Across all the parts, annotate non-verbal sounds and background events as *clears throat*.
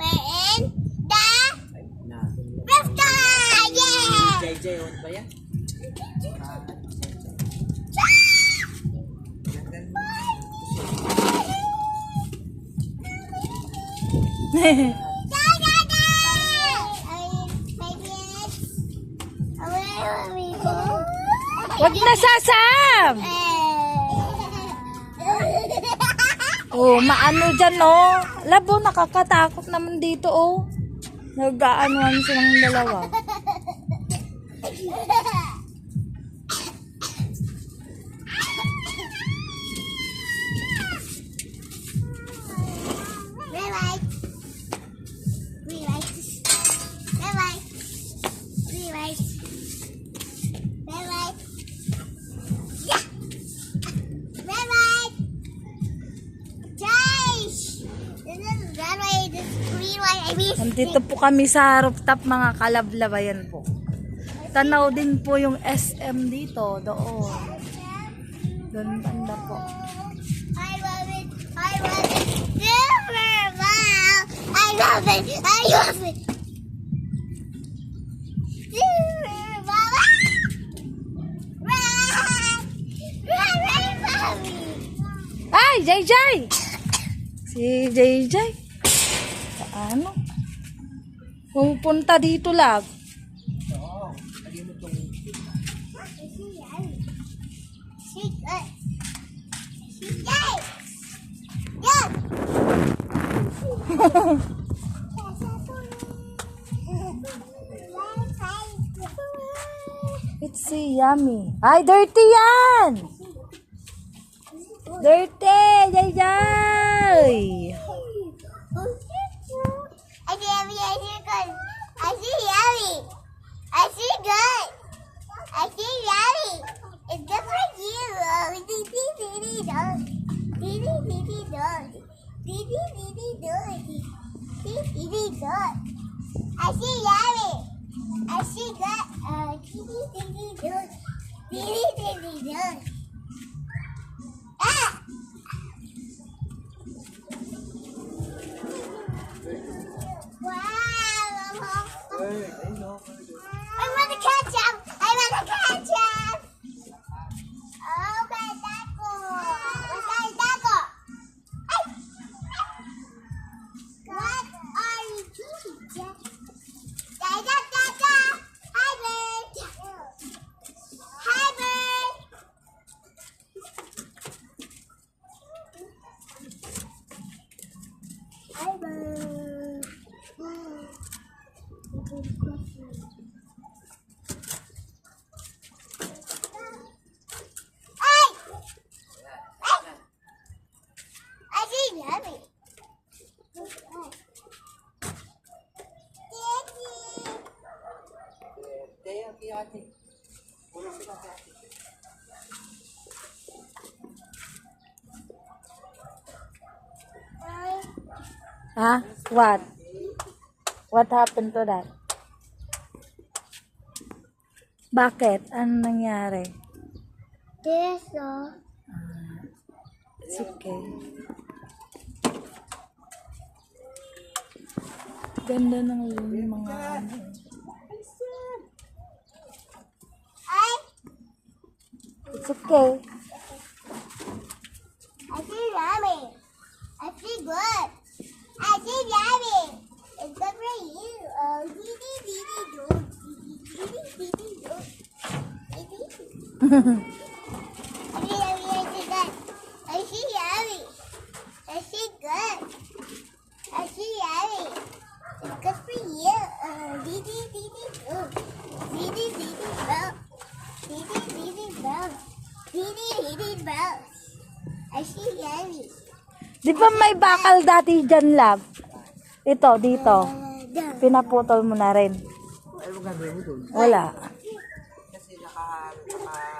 We're in the na. rafter! Yeah! JJ, on ba yan? Ah, Da, da, da! Oh, maano dyan, oh. Labo, nakakatakot naman dito, oh. Nag-aanuan silang dalawa. I mean. Nandito po kami sa rooftop, mga kalablabayan po. Tanaw din po yung SM dito, doon. Doon banda po. I love it. I love it. Super wow. I love it. I love it. Super wow. Run. Run, run, mommy. Paano? Pupunta dito, love. Oo. *laughs* It's si yummy. Ay, dirty yan! Dirty! JJ! I I see good. I see yummy. I see good. It's just like you. Dee dee dee dee dee. Dee dee dee dee dee. Dee. I see yummy. I see good. Uh, dee dee dee dee dee. Dee. Wow! Ay, ay, Ha? What? What happened to that? Bakit? Ano nangyari? this oh. It's okay. Ganda ng mga ano. It's okay. Di ba may bakal dati dyan, love? Ito, dito. Pinaputol mo na rin. Wala. Kasi naka, naka,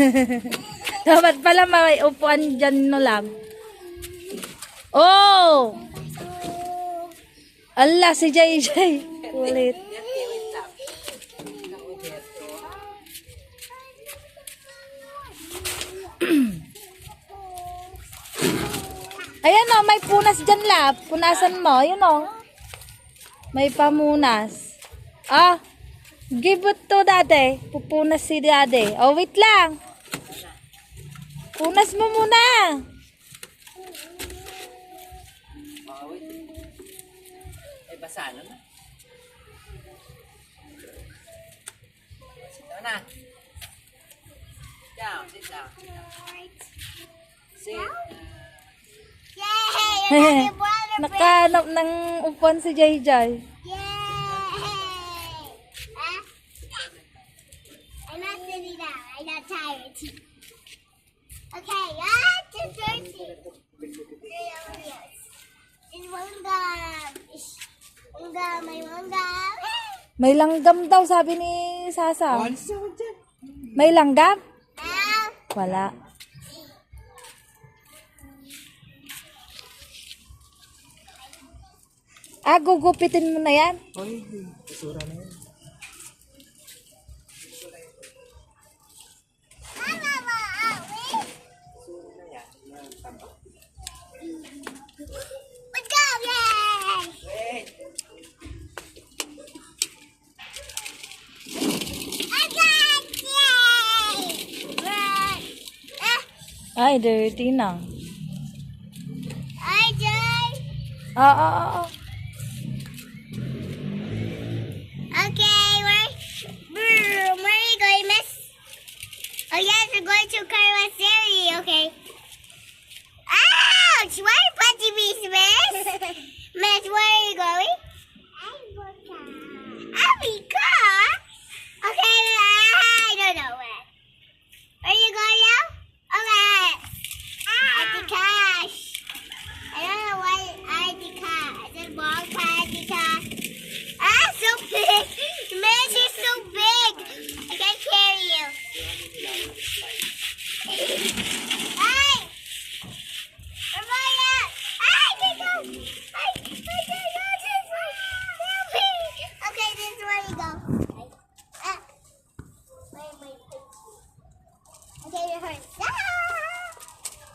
*laughs* Dapat pala may upuan dyan no lang. Oh! Ala, si Jay. Kulit. *clears throat* Ayan o, may punas dyan lap. Punasan mo, yun o. May pamunas. Ah, give it to dade. Pupunas si dade. Oh, wait lang. Punas mo muna. Ay, basa naman. Sit down na. Sit down, sit down, sit *laughs* down. Yay! Nakahanap ng upuan si Jay Jay. May langgam daw, sabi ni Sasa. May langgam? Wala. Ah, gugupitin mo na yan? Oy, basura na yun. Mama, mama, wait. Basura na yan. Yung tabak. Let's go, yay! Wait. I got yay! Right. Ah, Ay, dirty na. I just. Ah, ah, ah, ah. Okay, where, brr, where are you going, miss? Oh, yes, we're going to Carwasari, okay.